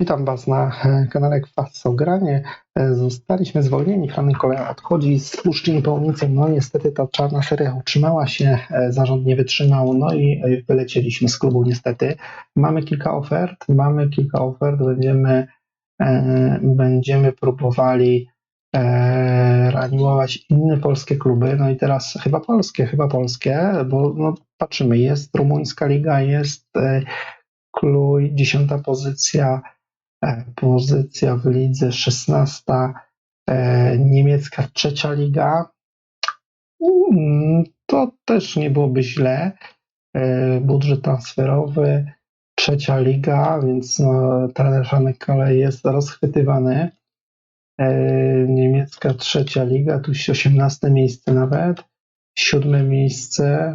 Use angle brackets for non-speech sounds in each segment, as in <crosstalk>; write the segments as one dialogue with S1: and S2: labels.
S1: Witam Was na e, kanale Kwaso Granie. E, Zostaliśmy zwolnieni, Franek Koleja odchodzi z Puszczy Połnicą. No niestety ta czarna seria utrzymała się, e, zarząd nie wytrzymał, no i wylecieliśmy z klubu niestety. Mamy kilka ofert, mamy kilka ofert, będziemy, będziemy próbowali reanimować inne polskie kluby, no i teraz chyba polskie, chyba polskie, bo no, patrzymy, jest rumuńska liga, jest Kluj, dziesiąta pozycja, pozycja w lidze, szesnasta, e, niemiecka trzecia liga. Mm, To też nie byłoby źle. E, Budżet transferowy, trzecia liga, więc no, trener jest rozchwytywany. E, Niemiecka trzecia liga, tu się 18 miejsce nawet, siódme miejsce.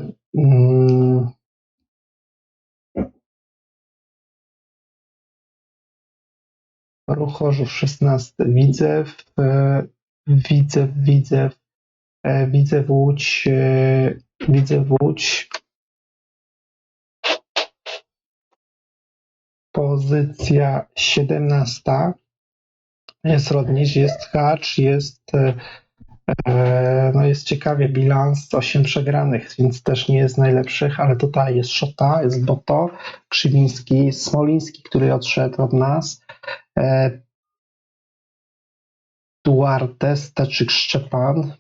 S1: Chorzów 16, Widzew, Widzew, Widzew, Widzew Łódź, e, Widzew Łódź. Pozycja 17. Jest Rodnisz, jest Hacz, jest, e, no jest ciekawie bilans 8 przegranych, więc też nie jest najlepszych, ale tutaj jest Szota, jest Boto, Krzywiński, Smoliński, który odszedł od nas. E, Duarte, Steczyk, Szczepan.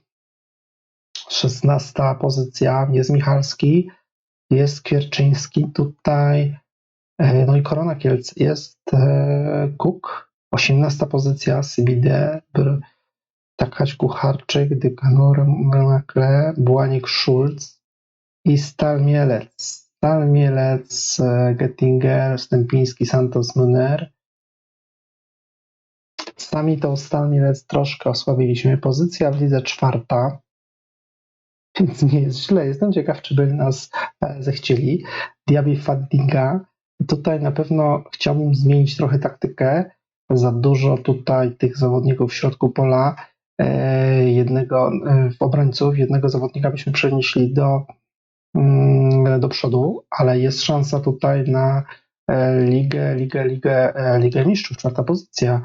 S1: 16 pozycja jest Michalski, jest Kwierczyński tutaj. E, No i Korona Kielc jest e, Kuk. 18 pozycja Sybide, Br, Takać Kucharczyk, Dykanor, Mekle, Błanik Schulz i Stal Mielec. Stal Mielec, e, Gettinger, Stępiński, Santos Müner. Sami tą Stal Mielec troszkę osłabiliśmy. Pozycja w lidze czwarta, <laughs> więc nie jest źle. Jestem ciekaw, czy by nas e, zechcieli. Diaby Fadiga. Tutaj na pewno chciałbym zmienić trochę taktykę. Za dużo tutaj tych zawodników w środku pola. E, Jednego e, obrońców, jednego zawodnika byśmy przenieśli do, mm, do przodu, ale jest szansa tutaj na e, ligę, ligę, ligę, ligę mistrzów, czwarta pozycja.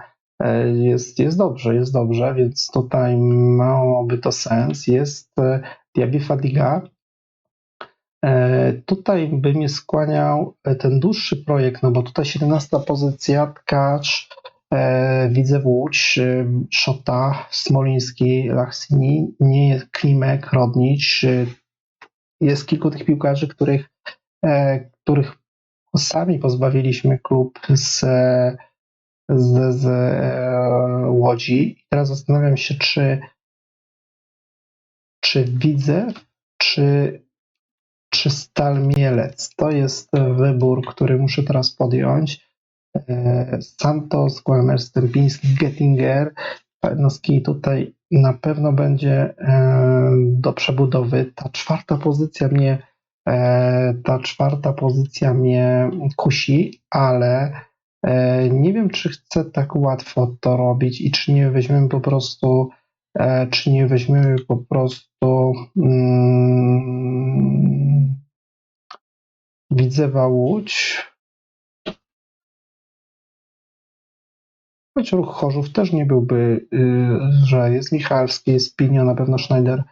S1: Jest, jest dobrze, jest dobrze, więc tutaj miałoby to sens. Jest Diaby Fadiga. Tutaj by mnie skłaniał ten dłuższy projekt, no bo tutaj 17 pozycja, Tkacz, e, Widzew Łódź, e, Szota, Smoliński, Lachsini, nie jest Klimek, Rodnicz. e, Jest kilku tych piłkarzy, których, e, których sami pozbawiliśmy klub z, z, z e, Łodzi. Teraz zastanawiam się, czy, czy Widzew, czy czy Stal Mielec? To jest wybór, który muszę teraz podjąć. Santos, Guamer, Stępiński, Gettinger. Jednostki tutaj na pewno będzie e, do przebudowy. Ta czwarta pozycja mnie e, ta czwarta pozycja mnie kusi, ale e, nie wiem, czy chcę tak łatwo to robić i czy nie weźmiemy po prostu czy nie weźmiemy po prostu mm, Widzewa Łódź. Choć ruch Chorzów też nie byłby, y, że jest Michalski, jest Pinio, na pewno Schneider,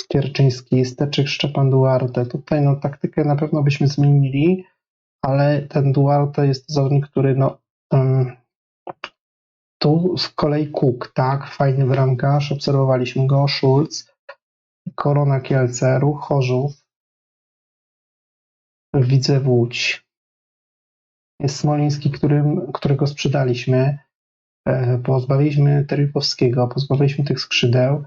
S1: Skierczyński, Steczyk, Szczepan Duarte. Tutaj no, taktykę na pewno byśmy zmienili, ale ten Duarte jest zawodnik, który no, tu z kolei Kuk, tak, fajny bramkarz, obserwowaliśmy go, Schulz, Korona Kielce, Ruch Chorzów, Widzę Łódź. Jest Smoliński, którym, którego sprzedaliśmy. E, Pozbawiliśmy Terykowskiego, pozbawiliśmy tych skrzydeł.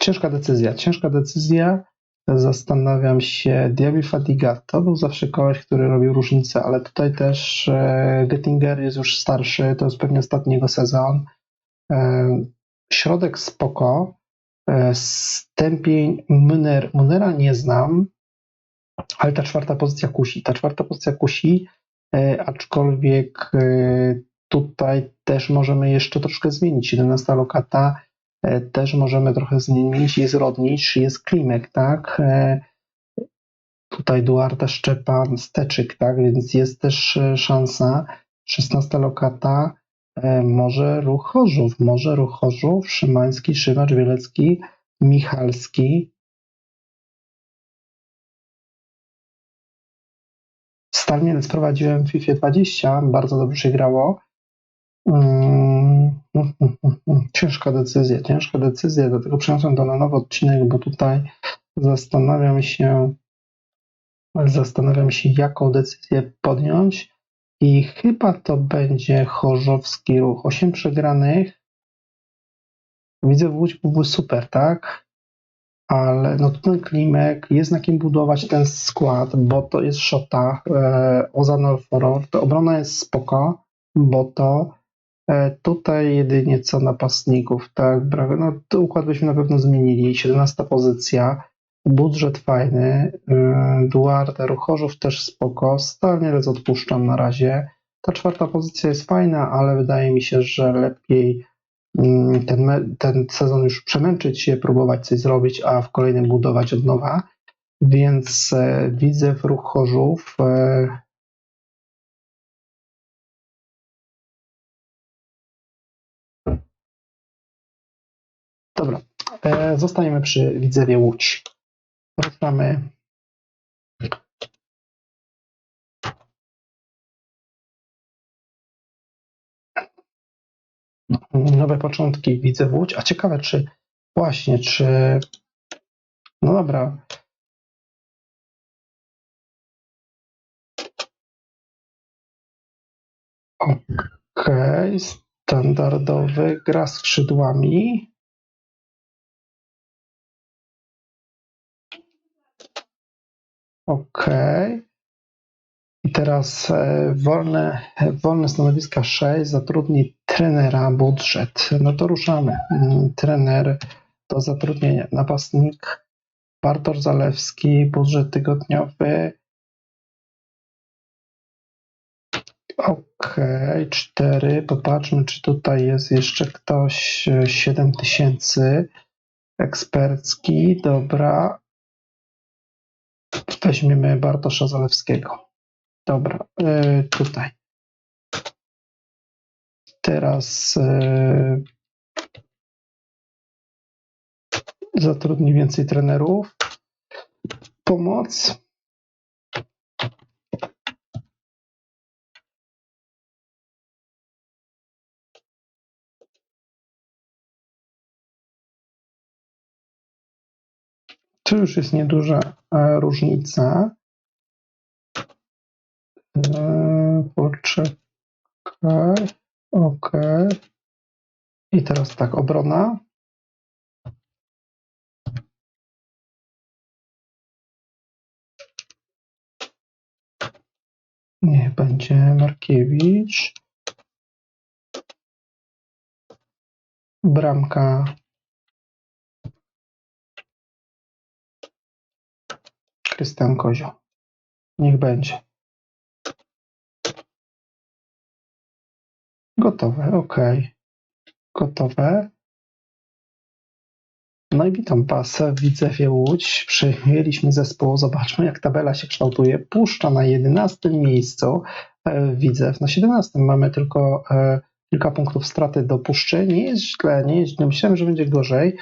S1: Ciężka decyzja, ciężka decyzja. Zastanawiam się, Diaby Fadiga to był zawsze koleś, który robił różnicę, ale tutaj też e, Gettinger jest już starszy, to jest pewnie ostatni jego sezon. E, Środek spoko. Stępień. Münera nie znam, ale ta czwarta pozycja kusi. Ta czwarta pozycja kusi, aczkolwiek tutaj też możemy jeszcze troszkę zmienić. 17 lokata e, też możemy trochę zmienić. Jest Rodnicz, jest Klimek, tak? E, tutaj Duarta, Szczepan, Steczyk, tak? Więc jest też e, szansa. 16 lokata, może ruch Chorzów, może ruch Chorzów, Szymański, Szymacz, Bielecki, Michalski. Stal Mielec prowadziłem w FIFA 20, bardzo dobrze się grało. Mm, Ciężka decyzja, ciężka decyzja, dlatego przeniosłem to na nowy odcinek, bo tutaj zastanawiam się, zastanawiam się, jaką decyzję podjąć i chyba to będzie chorzowski ruch. 8 przegranych. Widzę w Łódź byłby super, tak? Ale no ten klimek, jest na kim budować ten skład, bo to jest Szota, e, Ozan Forward, obrona jest spoko, bo to tutaj jedynie co napastników, tak, no to układ byśmy na pewno zmienili, 17 pozycja, budżet fajny, e, Duarte, Ruchorzów też spoko, Stalnielec odpuszczam na razie, ta czwarta pozycja jest fajna, ale wydaje mi się, że lepiej mm, ten, ten sezon już przemęczyć się, próbować coś zrobić, a w kolejnym budować od nowa, więc e, widzę w Ruch Dobra, e, zostaniemy przy Widzewie Łódź. Ruszamy nowe początki widzę w Łódź, a ciekawe czy właśnie, czy no dobra okej, okay. standardowy gra skrzydłami OK. I teraz e, wolne, wolne stanowiska 6, zatrudni trenera, budżet. No to ruszamy. Mm, trener do zatrudnienia. Napastnik Bartosz Zalewski, budżet tygodniowy. OK, 4. Popatrzmy, czy tutaj jest jeszcze ktoś. 7 tysięcy. Ekspercki, dobra. Weźmiemy Bartosza Zalewskiego. Dobra, yy, tutaj. Teraz yy, zatrudni więcej trenerów. Pomoc. To już jest nieduża e, różnica. E, poczekaj. OK. I teraz tak, obrona. Niech będzie Markiewicz. Bramka Krystian Kozioł. Niech będzie. Gotowe, ok. Gotowe. No i witam Was w Widzewie Łódź. Przyjęliśmy zespół. Zobaczmy, jak tabela się kształtuje. Puszcza na 11 miejscu e, Widzew. Na 17 mamy tylko e, kilka punktów straty do Puszczy. Nie jest źle, nie jest źle. Myślałem, że będzie gorzej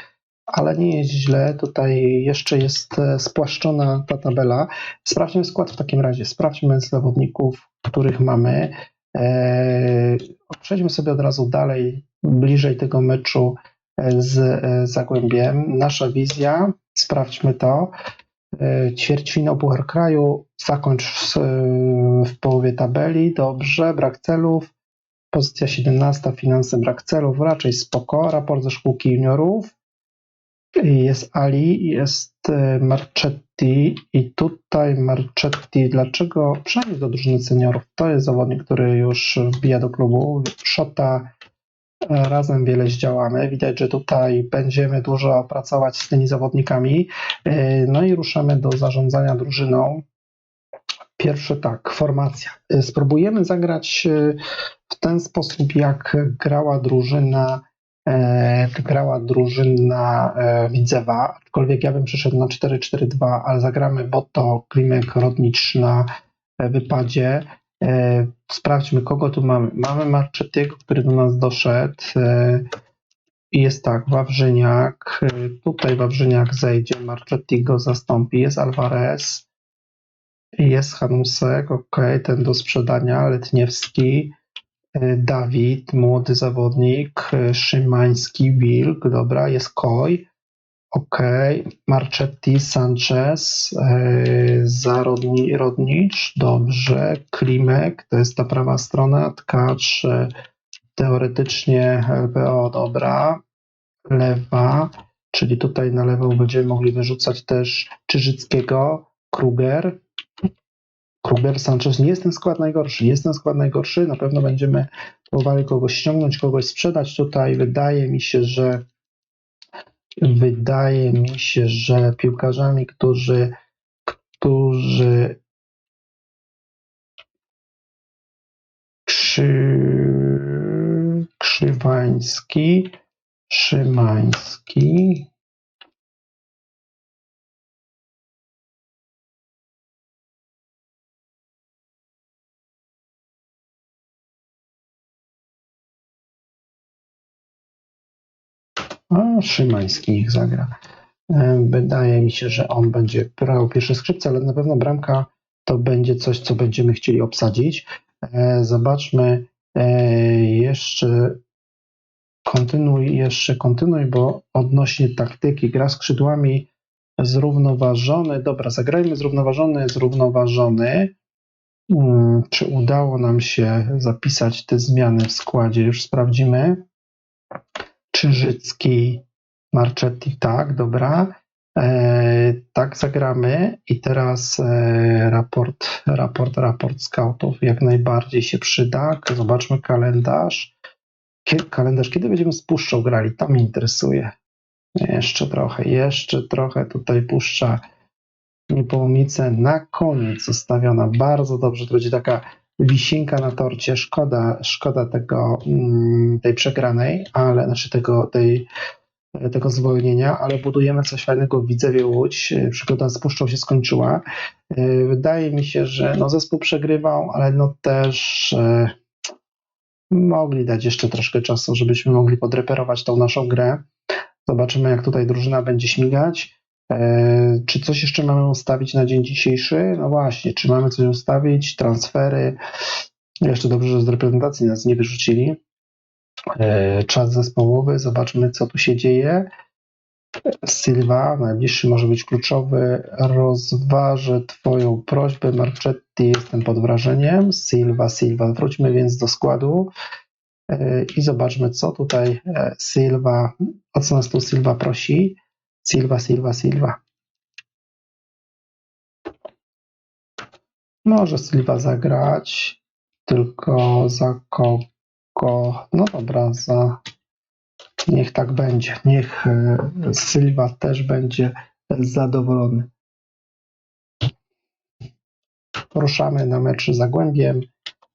S1: ale nie jest źle. Tutaj jeszcze jest e, spłaszczona ta tabela. Sprawdźmy skład w takim razie. Sprawdźmy zawodników, których mamy. Eee, przejdźmy sobie od razu dalej, bliżej tego meczu e, z e, Zagłębiem. Nasza wizja, sprawdźmy to. Ćwierćfinał Puchar Kraju, zakończ w, w połowie tabeli, dobrze, brak celów. Pozycja 17, finanse, brak celów, raczej spoko. Raport ze szkółki juniorów, jest Ali, jest e, Marchetti i tutaj Marchetti, dlaczego przynajmniej do drużyny seniorów, to jest zawodnik, który już wbija do klubu, Szota, e, razem wiele zdziałamy, widać, że tutaj będziemy dużo pracować z tymi zawodnikami, e, no i ruszamy do zarządzania drużyną. Pierwsze tak, formacja. Spróbujemy zagrać w ten sposób, jak grała drużyna grała drużyna e, Widzewa, aczkolwiek ja bym przyszedł na 4-4-2, ale zagramy Boto, Klimek, Rodnicz na e, wypadzie. E, sprawdźmy, kogo tu mamy. Mamy Marczettiego, który do nas doszedł. E, jest tak, Wawrzyniak. e, Tutaj Wawrzyniak zejdzie, Marchetti go zastąpi. Jest Alvarez. Jest Hanusek, ok, ten do sprzedania. Letniewski. E, Dawid, młody zawodnik. e, Szymański, Wilk, dobra, jest Koj. Ok, Marchetti, Sanchez, e, Zarodni, Rodnicz, dobrze, Klimek, to jest ta prawa strona, Tkacz, teoretycznie LBO, dobra, lewa, czyli tutaj na lewą będziemy mogli wyrzucać też Czyżyckiego, Kruger, Kruger, Sanchez, nie jest ten skład najgorszy, jest ten skład najgorszy, na pewno będziemy próbowali kogoś ściągnąć, kogoś sprzedać. Tutaj, wydaje mi się, że Wydaje mi się, że piłkarzami, którzy, którzy Krzy, Krzywański, Szymański, a Szymański niech zagra. E, Wydaje mi się, że on będzie brał pierwsze skrzypce, ale na pewno bramka to będzie coś, co będziemy chcieli obsadzić. E, Zobaczmy e, jeszcze kontynuuj, jeszcze kontynuuj, bo odnośnie taktyki, gra skrzydłami zrównoważony. Dobra, zagrajmy zrównoważony, zrównoważony. Czy udało nam się zapisać te zmiany w składzie? Już sprawdzimy. Czyżycki, Marchetti, tak, dobra. E, tak, zagramy. I teraz e, raport, raport, raport scoutów jak najbardziej się przyda. Zobaczmy kalendarz. Kalendarz, kiedy będziemy z Puszczą grali? To mnie interesuje. Jeszcze trochę, jeszcze trochę tutaj Puszcza Niepołomice na koniec zostawiona. Bardzo dobrze, to będzie taka wisienka na torcie. Szkoda, szkoda tego, mm, tej przegranej, ale znaczy tego, tej, tego zwolnienia, ale budujemy coś fajnego w Widzewie Łódź. Przygoda z Puszczą się skończyła. Yy, Wydaje mi się, że no zespół przegrywał, ale no też e, mogli dać jeszcze troszkę czasu, żebyśmy mogli podreperować tą naszą grę. Zobaczymy, jak tutaj drużyna będzie śmigać. E, Czy coś jeszcze mamy ustawić na dzień dzisiejszy? No właśnie, czy mamy coś ustawić? Transfery. Jeszcze dobrze, że z reprezentacji nas nie wyrzucili. E, Czas zespołowy, zobaczmy, co tu się dzieje. Silva, najbliższy może być kluczowy. Rozważę Twoją prośbę, Marchetti, jestem pod wrażeniem. Silva, Silva, wróćmy więc do składu e, i zobaczmy, co tutaj Silva, o co nas tu Silva prosi. Silva, Silva, Silva. Może Silva zagrać, tylko za kogo? No dobra, za. Niech tak będzie. Niech e, Silva też będzie zadowolony. Poruszamy na mecz z Zagłębiem.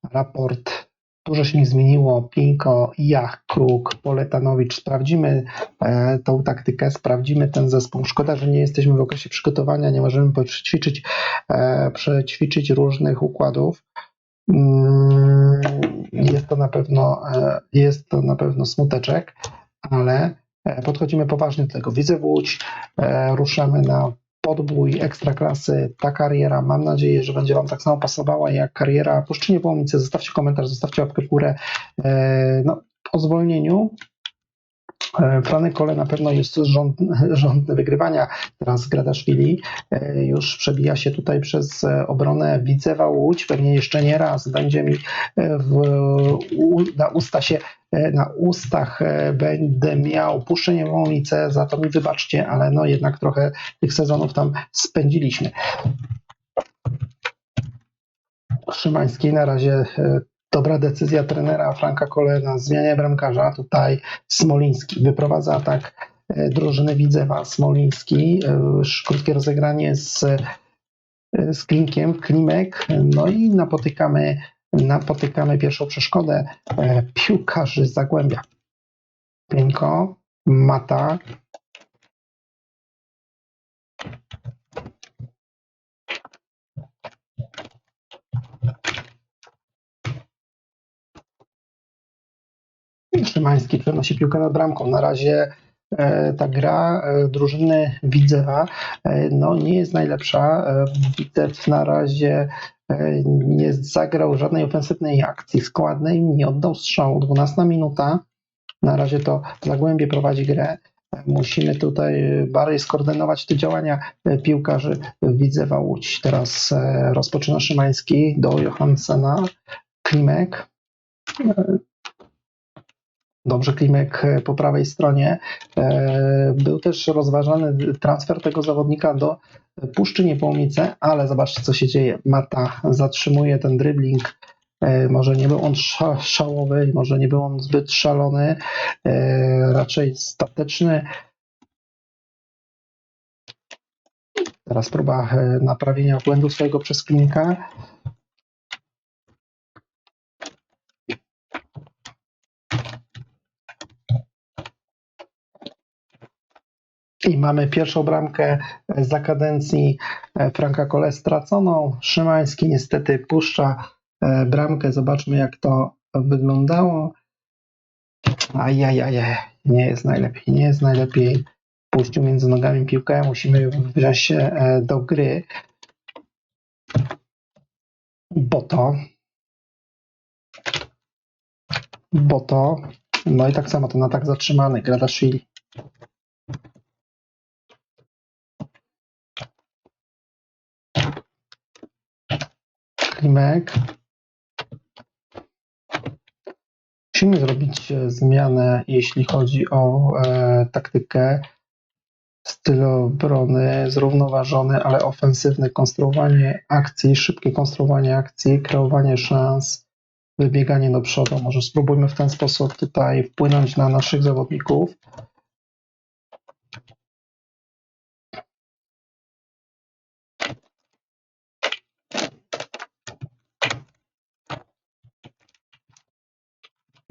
S1: Raport. Dużo się nie zmieniło. Pinko, Jach, Kruk, Poletanowicz. Sprawdzimy e, tą taktykę, sprawdzimy ten zespół. Szkoda, że nie jesteśmy w okresie przygotowania, nie możemy przećwiczyć, e, przećwiczyć różnych układów. Mm, Jest to na pewno, e, jest to na pewno smuteczek, ale e, podchodzimy poważnie do tego. Widzę Łódź, e, ruszamy na podbój ekstraklasy. Ta kariera, mam nadzieję, że będzie Wam tak samo pasowała jak kariera Puszczynie Połomice. Zostawcie komentarz, zostawcie łapkę w górę. E, No, o zwolnieniu Franek Kole na pewno jest rząd, rządny wygrywania. Teraz Gradaszwili e, już przebija się tutaj przez e, obronę Widzewa Łódź. Pewnie jeszcze nie raz będzie mi e, w, na usta się e, na ustach e, będę miał puszczenie Łomice, za to mi wybaczcie, ale no jednak trochę tych sezonów tam spędziliśmy. Szymański na razie e, dobra decyzja trenera Franka Kole na zmianie bramkarza. Tutaj Smoliński wyprowadza atak e, drużyny Widzewa. Smoliński, e, krótkie rozegranie z, e, z Klinkiem, Klimek, no i napotykamy, napotykamy pierwszą przeszkodę piłkarzy Zagłębia. Pięko, Mata, Szymański przenosi piłkę nad bramką. Na razie e, ta gra e, drużyny Widzewa e, no, nie jest najlepsza. Widzew na razie nie zagrał żadnej ofensywnej akcji składnej, nie oddał strzału. 12 minuta. Na razie to Zagłębie prowadzi grę. Musimy tutaj bardziej skoordynować te działania piłkarzy Widzewa Łódź. Teraz rozpoczyna Szymański do Johansena. Klimek. Dobrze, Klimek e, po prawej stronie. E, Był też rozważany transfer tego zawodnika do Puszczy Niepołomice, ale zobaczcie, co się dzieje. Mata zatrzymuje ten dribbling. E, Może nie był on sza- szałowy, może nie był on zbyt szalony, raczej stateczny. Teraz próba naprawienia błędu swojego przez Klimka. I mamy pierwszą bramkę za kadencji e, Franka Kole straconą. Szymański niestety puszcza e, bramkę. Zobaczmy, jak to wyglądało. Ajajajaj, nie jest najlepiej, nie jest najlepiej. Puścił między nogami piłkę, musimy wziąć się e, do gry. Boto. Boto. No i tak samo ten atak zatrzymany. Gradaszwili. Klimek. Musimy zrobić e, zmianę, jeśli chodzi o e, taktykę. Styl obrony zrównoważony, ale ofensywny. Konstruowanie akcji, szybkie konstruowanie akcji, kreowanie szans, wybieganie do przodu. Może spróbujmy w ten sposób tutaj wpłynąć na naszych zawodników.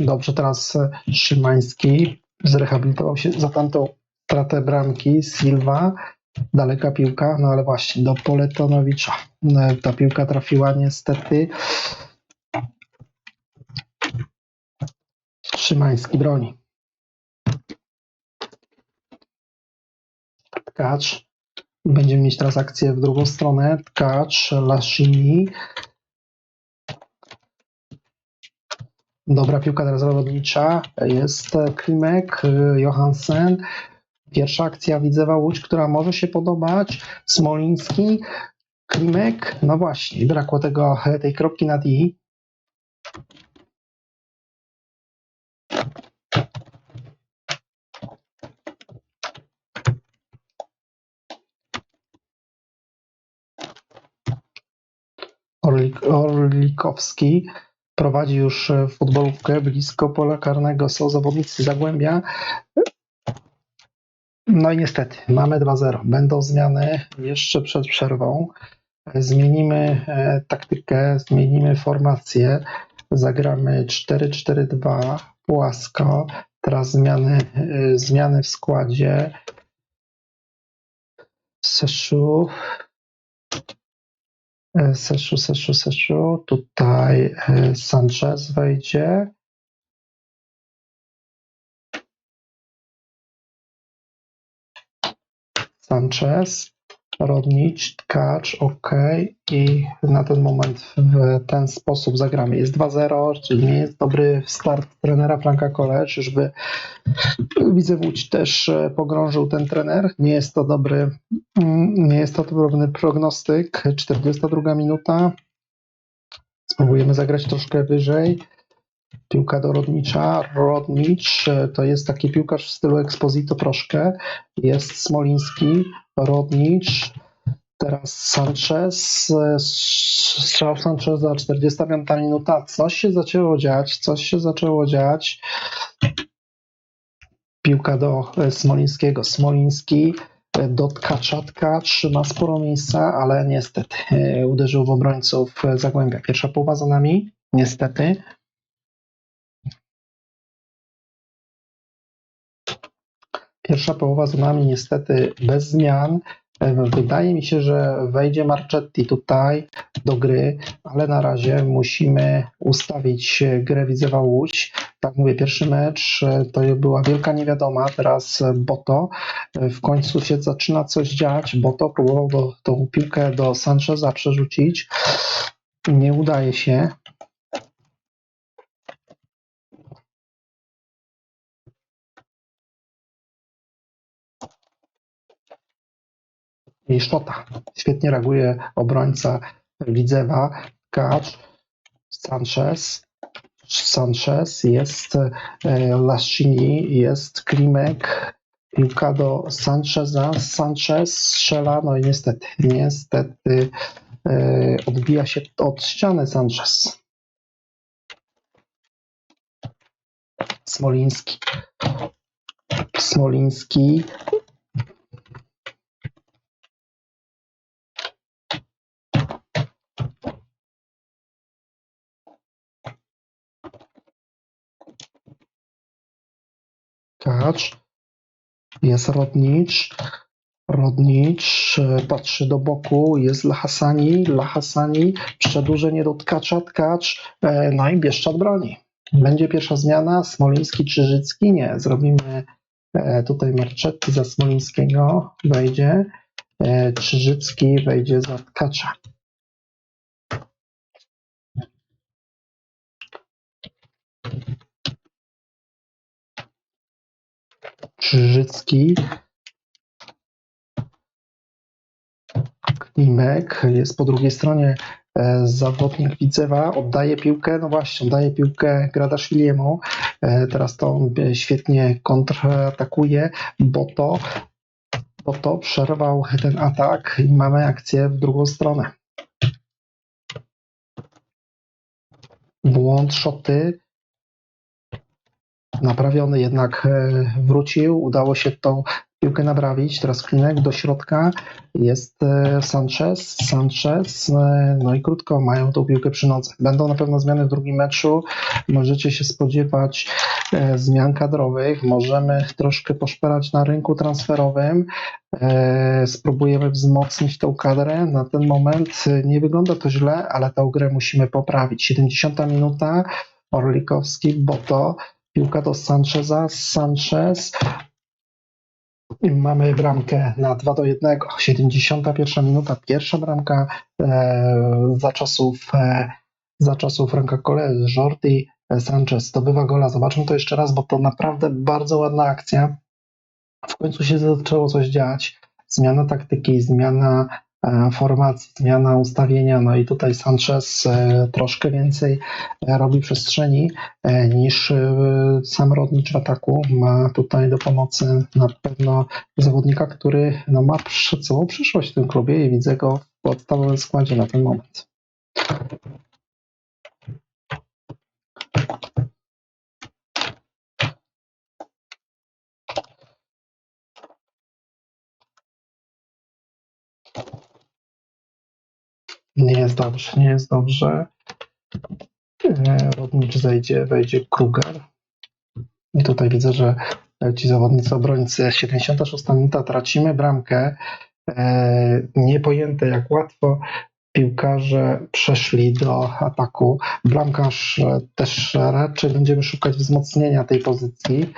S1: Dobrze, teraz e, Szymański zrehabilitował się za tamtą stratę bramki. Silva, daleka piłka, no ale właśnie do Poletonowicza. E, Ta piłka trafiła niestety. Szymański broni. Tkacz. Będziemy mieć teraz akcję w drugą stronę. Tkacz, Lascini. Dobra piłka teraz zawodnicza. Jest e, Klimek, e, Johansen. Pierwsza akcja Widzewa Łódź, która może się podobać. Smoliński, Klimek. No właśnie, brakło tego, e, tej kropki nad i. Orlik, Orlikowski prowadzi już e, futbolówkę blisko pola karnego. Są zawodnicy Zagłębia. No i niestety, mamy 2-0. Będą zmiany jeszcze przed przerwą. Zmienimy e, taktykę, zmienimy formację. Zagramy 4-4-2 płasko. Teraz zmiany, e, zmiany w składzie. Seszu. E, Seszu, Seszu, Seszu. Tutaj e, Sanchez wejdzie. Sanchez, Rodnicz, Tkacz, ok. I na ten moment w ten sposób zagramy. Jest 2-0, czyli nie jest dobry start trenera Franka Kole. Czyżby widzę Łódź też e, pogrążył ten trener. Nie jest to dobry, mm, nie jest to dobry prognostyk. 42 minuta. Spróbujemy zagrać troszkę wyżej. Piłka do Rodnicza. Rodnicz e, to jest taki piłkarz w stylu Exposito troszkę. Jest Smoliński, Rodnicz. Teraz Sanchez. e, Strzał Sancheza, 45 minuta. Coś się zaczęło dziać, coś się zaczęło dziać. Piłka do e, Smolińskiego. Smoliński e, do Tkacza. Tkacz ma sporo miejsca, ale niestety uderzył w obrońców Zagłębia. Pierwsza połowa za nami, niestety. Pierwsza połowa za nami niestety bez zmian. Wydaje mi się, że wejdzie Marchetti tutaj do gry, ale na razie musimy ustawić grę Widzewa Łódź. tak mówię, pierwszy mecz e, to była wielka niewiadoma, teraz Boto e, w końcu się zaczyna coś dziać, Boto próbował do, tą piłkę do Sancheza przerzucić, nie udaje się. I Szota. Świetnie reaguje obrońca Widzewa, Kacz, Sanchez, Sanchez, jest e, Lascini, jest Klimek, piłka do Sancheza, Sanchez strzela, no i niestety, niestety e, odbija się od ściany Sanchez. Smoliński. Smoliński. Kacz. Jest Rodnicz. Rodnicz e, patrzy do boku, jest Lahasani, Lahasani, przedłużenie do Tkacza, Tkacz, e, no i Bieszczad broni. Będzie pierwsza zmiana, Smoliński, Czyżycki, nie, zrobimy e, tutaj Marczetti za Smolińskiego, wejdzie, Czyżycki wejdzie za Tkacza. Krzyżycki. Klimek jest po drugiej stronie e, zawodnik Widzewa, oddaje piłkę, no właśnie, oddaje piłkę Gradaszwiliemu, e, teraz to e, świetnie kontratakuje, bo to, bo to przerwał ten atak i mamy akcję w drugą stronę. Błąd szoty, naprawiony jednak e, wrócił, udało się tą piłkę naprawić, teraz Klinek do środka, jest e, Sanchez, Sanchez, e, no i krótko, mają tą piłkę przy nodze. Będą na pewno zmiany w drugim meczu, możecie się spodziewać zmian kadrowych, możemy troszkę poszperać na rynku transferowym, spróbujemy wzmocnić tą kadrę, na ten moment nie wygląda to źle, ale tę grę musimy poprawić. 70 minuta, Orlikowski, Boto, Piłka do Sancheza. Sanchez. I mamy bramkę na 2 do 1. 71 minuta. Pierwsza bramka e, za czasów e, za czasów Franka Cole, Jordi Sanchez zdobywa gola. Zobaczmy to jeszcze raz, bo to naprawdę bardzo ładna akcja. W końcu się zaczęło coś dziać. Zmiana taktyki, zmiana formacji, zmiana ustawienia. No i tutaj Sanchez e, troszkę więcej e, robi przestrzeni e, niż e, sam Rodnicz w ataku. Ma tutaj do pomocy na pewno zawodnika, który no, ma przed sobą przyszłość w tym klubie i widzę go w podstawowym składzie na ten moment. Nie jest dobrze, nie jest dobrze. E, Rodnicz zejdzie, wejdzie Kruger. I tutaj widzę, że ci zawodnicy obrońcy 76 minuta tracimy bramkę. E, Niepojęte jak łatwo piłkarze przeszli do ataku. Bramkarz też raczej będziemy szukać wzmocnienia tej pozycji.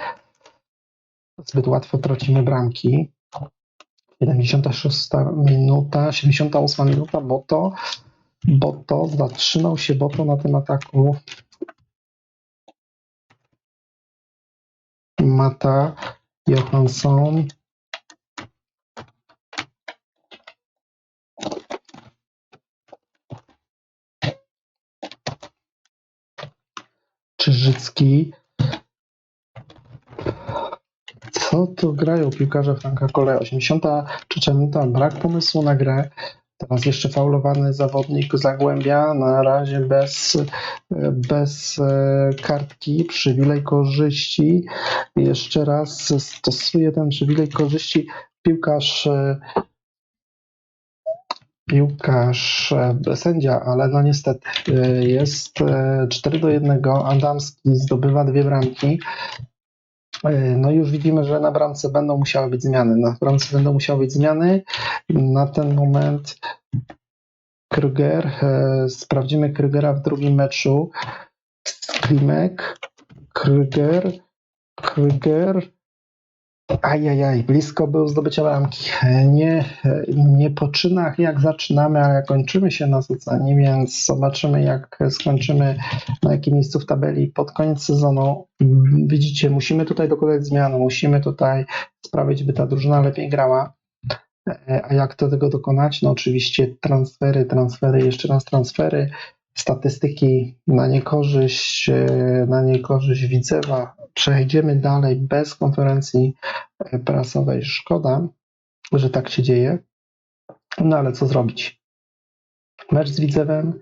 S1: Zbyt łatwo tracimy bramki. 76 minuta, 78 minuta, bo to, bo to zatrzymał się Boto na tym ataku. Mata, Johansson. Czyżycki. Co tu grają piłkarze Franka Kole? 83 minuta, brak pomysłu na grę. Teraz jeszcze faulowany zawodnik Zagłębia, na razie bez, bez e, kartki, przywilej korzyści. Jeszcze raz stosuje ten przywilej korzyści piłkarz e, piłkarz e, sędzia, ale no niestety jest e, 4 do 1. Adamski zdobywa dwie bramki. E, No już widzimy, że na bramce będą musiały być zmiany. Na bramce będą musiały być zmiany. Na ten moment Kruger. e, Sprawdzimy Krugera w drugim meczu. Klimek. Kryger, Kryger. Ajajaj, blisko był zdobycia bramki. Nie, nie po czynach jak zaczynamy, ale jak kończymy się nasyceni, więc zobaczymy jak skończymy na jakim miejscu w tabeli pod koniec sezonu. Widzicie, musimy tutaj dokonać zmian, musimy tutaj sprawić, by ta drużyna lepiej grała. A jak to tego dokonać? No oczywiście transfery, transfery, jeszcze raz transfery, statystyki na niekorzyść, e, na niekorzyść Widzewa. Przejdziemy dalej bez konferencji e, prasowej. Szkoda, że tak się dzieje. No ale co zrobić? Mecz z Widzewem,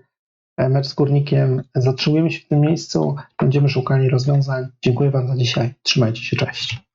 S1: e, mecz z Górnikiem. Zatrzymujemy się w tym miejscu, będziemy szukali rozwiązań. Dziękuję Wam za dzisiaj. Trzymajcie się, cześć.